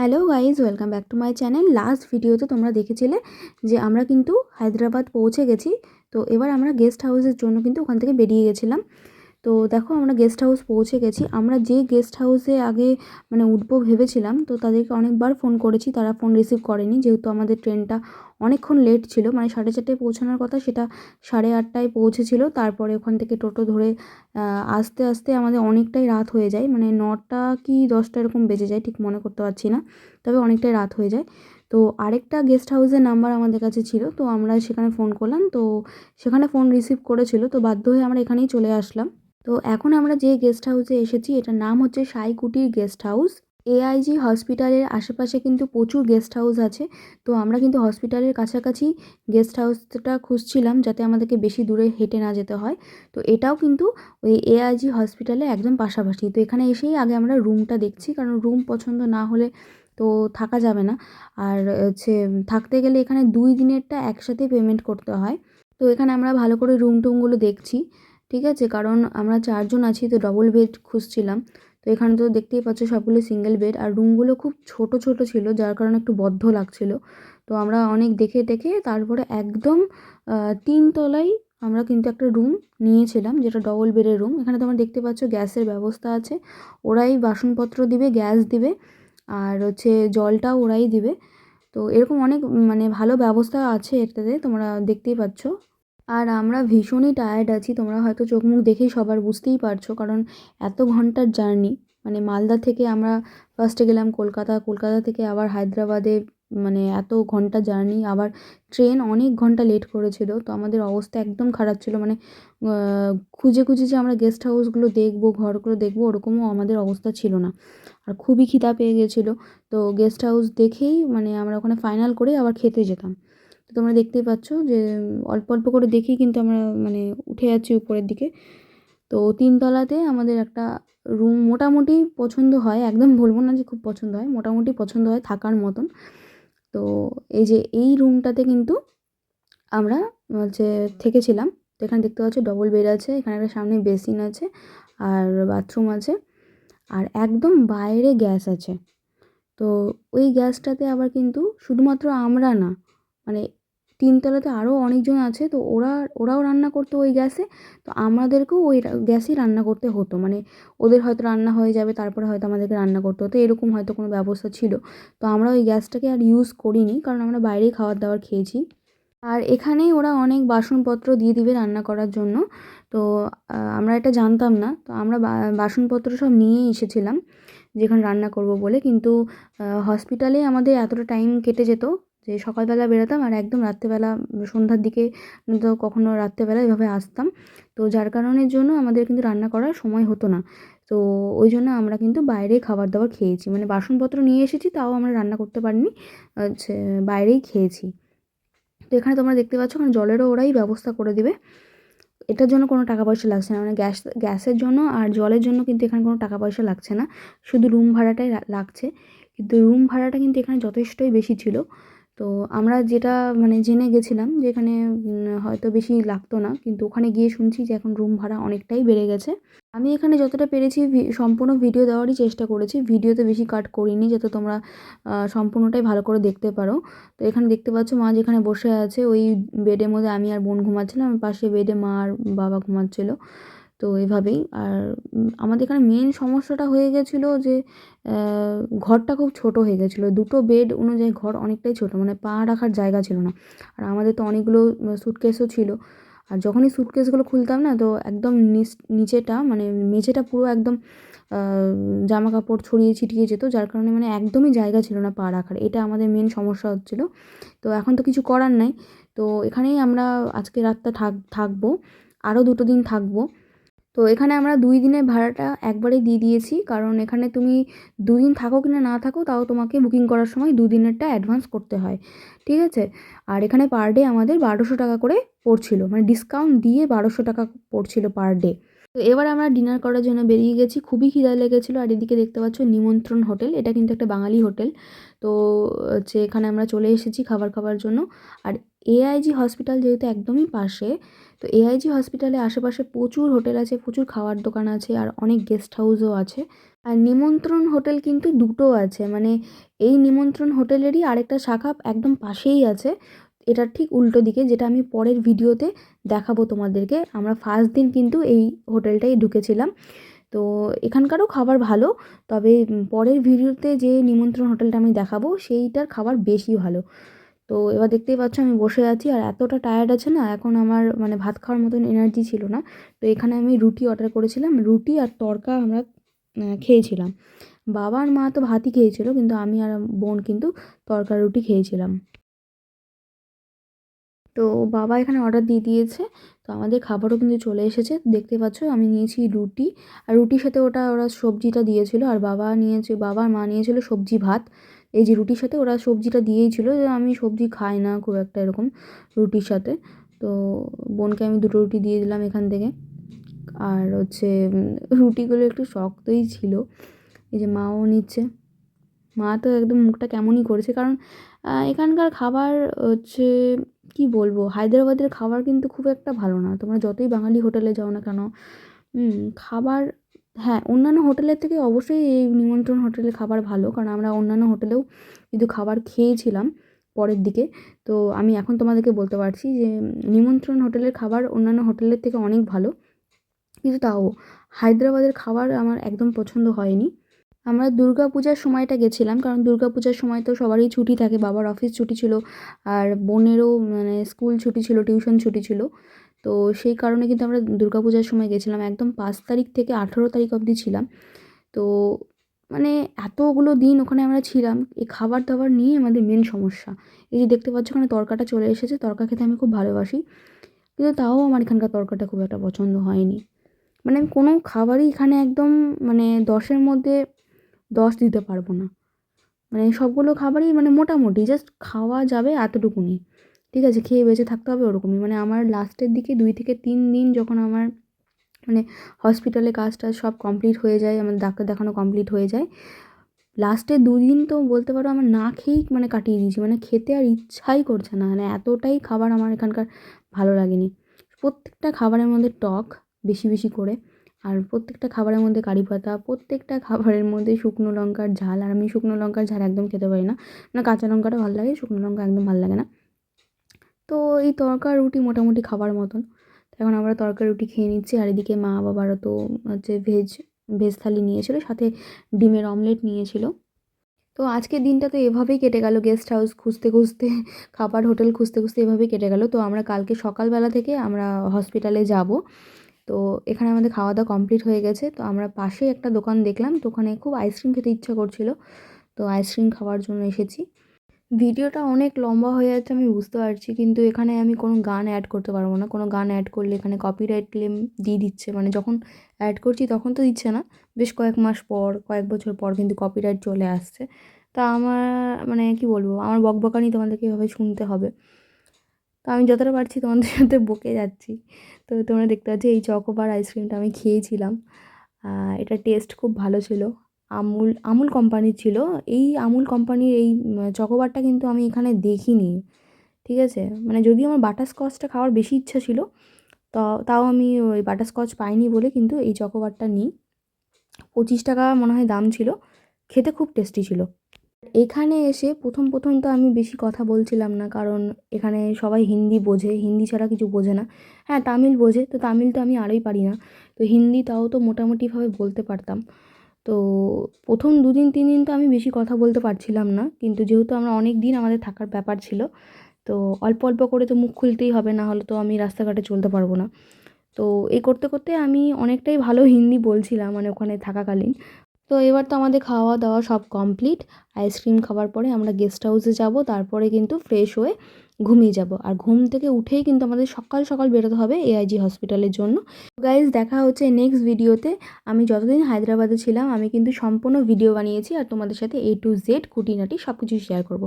Hello guys welcome back to my channel last ভিডিওতে তোমরা দেখেছিলে যে আমরা কিন্তু হায়দ্রাবাদ পৌঁছে গেছি। তো এবার আমরা গেস্ট হাউসের জন্য কিন্তু ওখান থেকে বেরিয়ে গেছিলাম। তো দেখো আমরা গেস্ট হাউস পৌঁছে গেছি। আমরা যে গেস্ট হাউসে আগে মানে উঠবো ভেবেছিলাম, তো তাদেরকে অনেকবার ফোন করেছি, তারা ফোন রিসিভ করেনি। যেহেতু আমাদের ট্রেনটা অনেকক্ষণ লেট ছিল মানে সাড়ে চারটায় পৌঁছানোর কথা, সেটা সাড়ে আটটায় পৌঁছেছিল। তারপরে ওখান থেকে টোটো ধরে আসতে আসতে আমাদের অনেকটাই রাত হয়ে যায়। মানে নটা কি দশটা এরকম বেজে যায়, ঠিক মনে করতে পারছি না, তবে অনেকটাই রাত হয়ে যায়। তো আরেকটা গেস্ট হাউসের নাম্বার আমাদের কাছে ছিল, তো আমরা সেখানে ফোন করলাম। তো সেখানে ফোন রিসিভ করেছিল, তো বাধ্য হয়ে আমরা এখানেই চলে আসলাম। তো এখন আমরা যে গেস্ট হাউসে এসেছি, এটার নাম হচ্ছে সাইকুটির গেস্ট হাউস এআইজি হসপিটালের আশেপাশে কিন্তু প্রচুর গেস্ট হাউস আছে। তো আমরা কিন্তু হসপিটালের কাছাকাছি গেস্ট হাউসটা খুঁজছিলাম যাতে আমাদেরকে বেশি দূরে হেঁটে না যেতে হয়। তো এটাও কিন্তু ওই এআইজি হসপিটালে একদম পাশাপাশি। তো এখানে এসেই আগে আমরা রুমটা দেখছি, কারণ রুম পছন্দ না হলে তো থাকা যাবে না। আর হচ্ছে থাকতে গেলে এখানে দুই দিনেরটা একসাথে পেমেন্ট করতে হয়। তো এখানে আমরা ভালো করে রুম টুমগুলো দেখছি। ঠিক আছে? কারণ আমরা চারজন আছি, তো ডবল বেড খুঁজছিলাম। তো এখানে তো দেখতেই পাচ্ছ সবগুলো সিঙ্গেল বেড আর রুমগুলো খুব ছোট ছোট ছিল, যার কারণে একটু বদ্ধ লাগছিল। তো আমরা অনেক দেখে টেখে তারপরে একদম তিন তলায় আমরা কিন্তু একটা রুম নিয়েছিলাম, যেটা ডবল বেডের রুম এখানে তোমরা দেখতে পাচ্ছ গ্যাসের ব্যবস্থা আছে, ওরাই বাসনপত্র দিবে, গ্যাস দিবে, আর হচ্ছে জলটাও ওরাই দিবে। তো এরকম অনেক মানে ভালো ব্যবস্থা আছে এটাতে, তোমরা দেখতেই পাচ্ছ। আর আমরা ভীষণই টায়ার্ড আছি। তোমরা হয়তো চোখ মুখ দেখেই সবার বুঝতেই পারছ, কারণ এত ঘণ্টার জার্নি মানে মালদা থেকে আমরা ফার্স্টে গেলাম কলকাতা কলকাতা থেকে আবার হায়দ্রাবাদে মানে এত ঘণ্টা জার্নি আবার ট্রেন অনেক ঘণ্টা লেট করেছিল, তো আমাদের অবস্থা একদম খারাপ ছিল। মানে খুঁজে খুঁজে যে আমরা গেস্ট হাউসগুলো দেখব, ঘরগুলো দেখব, ওরকমও আমাদের অবস্থা ছিল না। আর খুবই খিদা পেয়ে গেছিল, তো গেস্ট হাউস দেখেই মানে আমরা ওখানে ফাইনাল করে আবার খেতে যেতাম। তো তোমরা দেখতেই পাচ্ছ যে অল্প অল্প করে দেখেই কিন্তু আমরা মানে উঠে যাচ্ছি উপরের দিকে। তো তিনতলাতে আমাদের একটা রুম মোটামুটি পছন্দ হয়, একদম বলব না যে খুব পছন্দ হয়, মোটামুটি পছন্দ হয় থাকার মতন। তো এই যে, এই রুমটাতে কিন্তু আমরা, হচ্ছে, থেকেছিলাম। তো এখানে দেখতে পাচ্ছ ডবল বেড আছে, এখানে একটা সামনে বেসিন আছে, আর বাথরুম আছে, আর একদম বাইরে গ্যাস আছে। তো ওই গ্যাসটাতে আবার কিন্তু শুধুমাত্র আমরা না মানে তিনতলাতে আরও অনেকজন আছে, তো ওরা, ওরাও রান্না করতো ওই গ্যাসে। তো আমাদেরকেও ওই গ্যাসেই রান্না করতে হতো। মানে ওদের হয়তো রান্না হয়ে যাবে, তারপরে হয়তো আমাদেরকে রান্না করতে হতো, এরকম হয়তো কোনো ব্যবস্থা ছিল। তো আমরা ওই গ্যাসটাকে আর ইউজ করিনি, কারণ আমরা বাইরেই খাবার দাবার খেয়েছি। আর এখানেই ওরা অনেক বাসনপত্র দিয়ে দিবে রান্না করার জন্য। তো আমরা এটা জানতাম না। তো আমরা বাসনপত্র সব নিয়েই এসেছিলাম, যেখানে রান্না করব বলে। কিন্তু হসপিটালে আমাদের এতটা টাইম কেটে যেত যে সকালবেলা বেরোতাম আর একদম রাত্রেবেলা, সন্ধ্যার দিকে তো কখনও রাত্রেবেলা এভাবে আসতাম। তো যার কারণের জন্য আমাদের কিন্তু রান্না করার সময় হতো না। তো ওই জন্য আমরা কিন্তু বাইরে খাবার দাবার খেয়েছি। মানে বাসনপত্র নিয়ে এসেছি, তাও আমরা রান্না করতে পারিনি। বাইরেই খেয়েছি। তো এখানে তোমরা দেখতে পাচ্ছ কারণ জলেরও ওরাই ব্যবস্থা করে দিবে। এটার জন্য কোনো টাকা পয়সা লাগছে না। মানে গ্যাস, গ্যাসের জন্য আর জলের জন্য কিন্তু এখানে কোনো টাকা পয়সা লাগছে না। শুধু রুম ভাড়াটাই লাগছে। কিন্তু রুম ভাড়াটা কিন্তু এখানে যথেষ্টই বেশি ছিল। তো আমরা যেটা মানে জেনে গেছিলাম যে এখানে হয়তো বেশি লাগতো না, কিন্তু ওখানে গিয়ে শুনছি যে এখন রুম ভাড়া অনেকটাই বেড়ে গেছে। আমি এখানে যতটা পেরেছি সম্পূর্ণ ভিডিও দেওয়ারই চেষ্টা করেছি। ভিডিওতে বেশি কাট করিনি, যাতে তোমরা সম্পূর্ণটাই ভালো করে দেখতে পারো। তো এখানে দেখতে পাচ্ছ মা যেখানে বসে আছে, ওই বেডের মধ্যে আমি আর বোন ঘুমাচ্ছিলাম পাশে বেডে মা আর বাবা ঘুমাচ্ছিলো। তো এভাবেই। আর আমাদের এখানে মেন সমস্যাটা হয়ে গেছিল যে ঘরটা খুব ছোট হয়ে গেছিল। দুটো বেড অনুযায়ী ঘর অনেকটাই ছোট মানে পা রাখার জায়গা ছিল না। আর আমাদের তো অনেকগুলো স্যুটকেসও ছিল। আর যখনই স্যুটকেসগুলো খুলতাম না, তো একদম নিচ, নিচেটা মানে মেঝেটা পুরো একদম জামা কাপড় ছড়িয়ে ছিটিয়ে যেত, যার কারণে মানে একদমই জায়গা ছিল না পা রাখার। এটা আমাদের মেন সমস্যা হচ্ছিল। তো এখন তো কিছু করার নাই। তো এখানেই আমরা আজকে রাতটা থাক, থাকব। আরও দুটো দিন থাকব। তো এখানে আমরা দুই দিনের ভাড়াটা একবারেই দিয়ে দিয়েছি। কারণ এখানে তুমি দুদিন থাকো কি না না থাকো, তাও তোমাকে বুকিং করার সময় দুদিনেরটা অ্যাডভান্স করতে হয়। ঠিক আছে? আর এখানে পার ডে আমাদের বারোশো টাকা করে পড়ছিল। মানে ডিসকাউন্ট দিয়ে বারোশো টাকা পড়ছিল পার ডে তো এবার আমরা ডিনার করার জন্য বেরিয়ে গেছি। খুবই খিদা লেগেছিলো। আর এদিকে দেখতে পাচ্ছ নিমন্ত্রণ হোটেল। এটা কিন্তু একটা বাঙালি হোটেল। তো, হচ্ছে এখানে আমরা চলে এসেছি খাবার খাবার জন্য। আর এআইজি হসপিটাল যেহেতু একদমই পাশে, তো এআইজি হসপিটালে আশেপাশে প্রচুর হোটেল আছে, প্রচুর খাওয়ার দোকান আছে, আর অনেক গেস্ট হাউসও আছে। আর নিমন্ত্রণ হোটেল কিন্তু দুটো আছে। মানে এই নিমন্ত্রণ হোটেলেরই আরেকটা শাখা একদম পাশেই আছে। এটার ঠিক উল্টো দিকে যেটা আমি পরের ভিডিওতে দেখাবো তোমাদেরকে। আমরা ফার্স্ট দিন কিন্তু এই হোটেলটাই ঢুকেছিলাম। তো এখানকারও খাবার ভালো, তবে পরের ভিডিওতে যে নিমন্ত্রণ হোটেলটা আমি দেখাবো সেইটার খাবার বেশি ভালো। তো এবার দেখতেই পাচ্ছ আমি বসে আছি আর এতটা টায়ার্ড আছে না, এখন আমার মানে ভাত খাওয়ার মতন এনার্জি ছিল না। তো এখানে আমি রুটি অর্ডার করেছিলাম, রুটি আর তরকা আমরা খেয়েছিলাম। বাবা আর মা তো ভাতই খেয়েছিল, কিন্তু আমি আর বোন কিন্তু তরকার রুটি খেয়েছিলাম। তো বাবা এখানে অর্ডার দিয়ে দিয়েছে। তো আমাদের খাবারও কিন্তু চলে এসেছে। দেখতে পাচ্ছ, আমি নিয়েছি রুটি। আর রুটির সাথে ওটা ওরা সবজিটা দিয়েছিল। আর বাবা নিয়েছে বাবা মা নিয়েছিল সবজি ভাত। এই যে রুটির সাথে ওরা সবজিটা দিয়েই ছিল যে আমি সবজি খাই না খুব একটা এরকম রুটির সাথে। তো বোনকে আমি দুটো রুটি দিয়ে দিলাম এখান থেকে। আর হচ্ছে রুটিগুলো একটু শক্তই ছিল। এই যে মাও নিচ্ছে। মা তো একদম মুখটা কেমনই করেছে। কারণ এখানকার খাবার হচ্ছে কি বলব? হায়দ্রাবাদের খাবার কিন্তু খুব একটা ভালো না। তোমরা যতই বাঙালি হোটেলে যাও না কেন খাবার হ্যাঁ অন্যান্য হোটেলের থেকে অবশ্যই এই নিমন্ত্রণ হোটেলে খাবার ভালো। কারণ আমরা অন্যান্য হোটেলেও কিন্তু খাবার খেয়েছিলাম পরের দিকে। তো আমি এখন তোমাদেরকে বলতে পারছি যে, নিমন্ত্রণ হোটেলের খাবার অন্যান্য হোটেলের থেকে অনেক ভালো। কিন্তু তাও, হায়দ্রাবাদের খাবার আমার একদম পছন্দ হয়নি। আমরা দুর্গা পূজার সময়টা গেছিলাম, কারণ দুর্গা পূজার সময় তো সবারই ছুটি থাকে, বাবার অফিস ছুটি ছিল, আর বোনেরও মানে স্কুল ছুটি ছিল টিউশন ছুটি ছিল। তো সেই কারণে কিন্তু আমরা দুর্গা পূজার সময় গেছিলাম, একদম পাঁচ তারিখ থেকে আঠেরো তারিখ অবধি ছিলাম। তো মানে এতগুলো দিন ওখানে আমরা ছিলাম এই খাবার দাবার নিয়ে আমাদের মেন সমস্যা। এই যে দেখতে পাচ্ছ ওখানে তরকাটা চলে এসেছে, তরকা খেতে আমি খুব ভালোবাসি, কিন্তু তাও আমার এখানকার তরকাটা খুব একটা পছন্দ হয়নি। মানে কোনো খাবারই এখানে একদম মানে দশের মধ্যে দশ দিতে পারব না। মানে সবগুলো খাবারই মানে মোটামুটি জাস্ট খাওয়া যাবে এতটুকুনি। ঠিক আছে, খেয়ে বেঁচে থাকতে হবে ওরকমই। মানে আমার লাস্টের দিকে দুই থেকে তিন দিন যখন আমার মানে হসপিটালে কাজ টাজ সব কমপ্লিট হয়ে যায়, আমার ডাক্তার দেখানো কমপ্লিট হয়ে যায় লাস্টে দুদিন তো বলতে পারো আমার না খেয়েই মানে কাটিয়ে দিয়েছি। মানে খেতে আর ইচ্ছাই করছে না। মানে এতটাই খাবার আমার এখানকার ভালো লাগেনি। প্রত্যেকটা খাবারের মধ্যে টক বেশি বেশি করে। আর প্রত্যেকটা খাবারের মধ্যে কারি পাতা, প্রত্যেকটা খাবারের মধ্যে শুকনো লঙ্কার ঝাল, আর আমি শুকনো লঙ্কার ঝাল একদম খেতে পারি না। মানে কাঁচা লঙ্কাটা ভালো লাগে, শুকনো লঙ্কা একদম ভালো লাগে না। তো এই তরকা রুটি মোটামুটি খাবার মতন। এখন আমরা তরকা রুটি খেয়ে নিচ্ছি, আর এদিকে মা বাবারও তো হচ্ছে ভেজ ভেজ থালি নিয়েছিল, সাথে ডিমের অমলেট নিয়েছিল। তো আজকের দিনটা তো এভাবেই কেটে গেল গেস্ট হাউস খুঁজতে খুঁজতে, খাবার হোটেল খুঁজতে খুঁজতে এভাবেই কেটে গেল। তো আমরা কালকে সকালবেলা থেকে আমরা হসপিটালে যাব। তো এখানে আমাদের খাওয়া দাওয়া কমপ্লিট হয়ে গেছে। তো আমরা পাশেই একটা দোকান দেখলাম, তো ওখানে খুব আইসক্রিম খেতে ইচ্ছা করছিল। তো আইসক্রিম খাওয়ার জন্য এসেছি। ভিডিওটা অনেক লম্বা হয়ে যাচ্ছে, আমি বুঝতে পারছি, কিন্তু এখানে আমি কোনো গান অ্যাড করতে পারব না। কোনো গান অ্যাড করলে এখানে কপিরাইট ক্লেম দিয়ে দিচ্ছে। মানে যখন অ্যাড করছি তখন তো দিচ্ছে না। বেশ কয়েক মাস পর, কয়েক বছর পর কিন্তু কপিরাইট চলে আসছে। তা আমার মানে কি বলব, আমার বকবকানি তোমাদেরকে এভাবে শুনতে হবে। তো আমি যতটা পারছি তোমাদের সাথে বকে যাচ্ছি। তো তোমরা দেখতে পাচ্ছ এই চকোবার আইসক্রিমটা আমি খেয়েছিলাম। এটা টেস্ট খুব ভালো ছিল। আমুল আমুল কোম্পানির ছিল। এই আমুল কোম্পানির এই চকোবারটা কিন্তু আমি এখানে দেখিনি। ঠিক আছে? মানে যদিও আমার বাটারস্কচটা খাওয়ার বেশি ইচ্ছা ছিল তাও আমি ওই বাটারস্কচ পাইনি বলে কিন্তু এই চকোবারটা নিই। পঁচিশ টাকা মনে হয় দাম ছিল। খেতে খুব টেস্টি ছিল। এখানে এসে প্রথম প্রথম তো আমি বেশি কথা বলছিলাম না, কারণ এখানে সবাই হিন্দি বোঝে, হিন্দি ছাড়া কিছু বোঝে না। হ্যাঁ তামিল বোঝে, তো তামিল তো আমি আরোই পারি না। তো হিন্দি তাও তো মোটামুটিভাবে বলতে পারতাম। তো প্রথম দুদিন তিন দিন তো আমি বেশি কথা বলতে পারছিলাম না, কিন্তু যেহেতু আমরা অনেক দিন আমাদের থাকার ব্যাপার ছিল, তো অল্প অল্প করে তো মুখ খুলতেই হবে, না হলে তো আমি রাস্তাঘাটে চলতে পারব না। তো এই করতে করতে আমি অনেকটাই ভালো হিন্দি বলছিলাম মানে ওখানে থাকাকালীন। তো এবার তো আমাদের খাওয়া দাওয়া সব কমপ্লিট আইসক্রিম খাওয়ার পরে আমরা গেস্ট হাউসে যাব, তারপরে কিন্তু ফ্রেশ হয়ে ঘুমিয়ে যাব। আর ঘুম থেকে উঠেই কিন্তু আমাদের সকাল সকাল বেরোতে হবে এআইজি হসপিটালের জন্য। গাইজ দেখা হচ্ছে নেক্সট ভিডিওতে আমি যতদিন হায়দ্রাবাদে ছিলাম, আমি কিন্তু সম্পূর্ণ ভিডিও বানিয়েছি আর তোমাদের সাথে এ টু জেড খুঁটিনাটি সব কিছু শেয়ার করব।